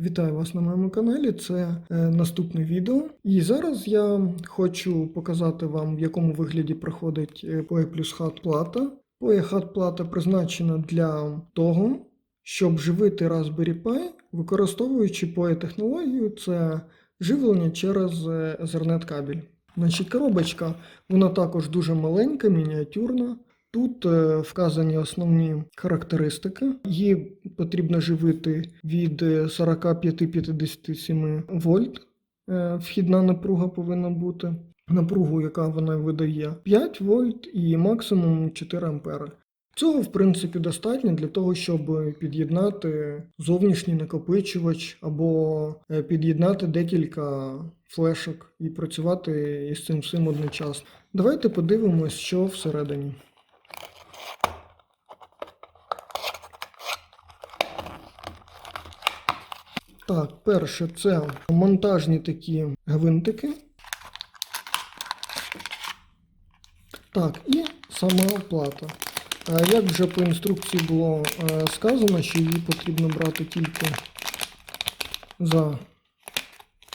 Вітаю вас на моєму каналі. Це е, наступне відео. І зараз я хочу показати вам, в якому вигляді проходить е, POE плюс хат плата. POE хат плата призначена для того, щоб живити Raspberry Pi, використовуючи POE технологію, це живлення через е, Ethernet кабель. Значить, коробочка вона також дуже маленька, мініатюрна. Тут е, вказані основні характеристики. Її потрібно живити від е, 45-57 вольт. Е, Вхідна напруга повинна бути. Напругу, яка вона видає 5 вольт і максимум 4 ампери. Цього, в принципі, достатньо для того, щоб під'єднати зовнішній накопичувач або е, під'єднати декілька флешок і працювати із цим всім одночасно. Давайте подивимось, що всередині. Так, перше це монтажні такі гвинтики. Так, і сама оплата. Е, Як вже по інструкції було е, сказано, що її потрібно брати тільки за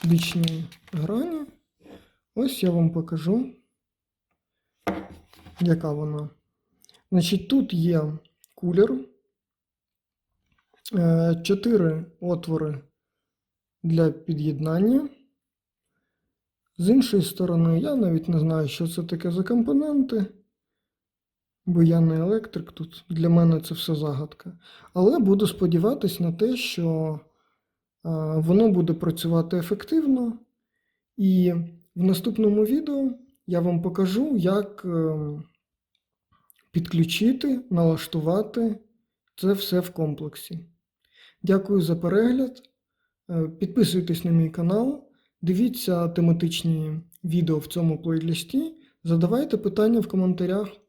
бічні грані. Ось я вам покажу, яка вона. Значить, тут є кулер, е, чотири отвори для під'єднання. З іншої сторони, я навіть не знаю, що це таке за компоненти, бо я не електрик тут. Для мене це все загадка. Але буду сподіватись на те, що воно буде працювати ефективно. І в наступному відео я вам покажу, як е, підключити, налаштувати це все в комплексі. Дякую за перегляд. Е, Підписуйтесь на мій канал, дивіться тематичні відео в цьому плейлисті, задавайте питання в коментарях.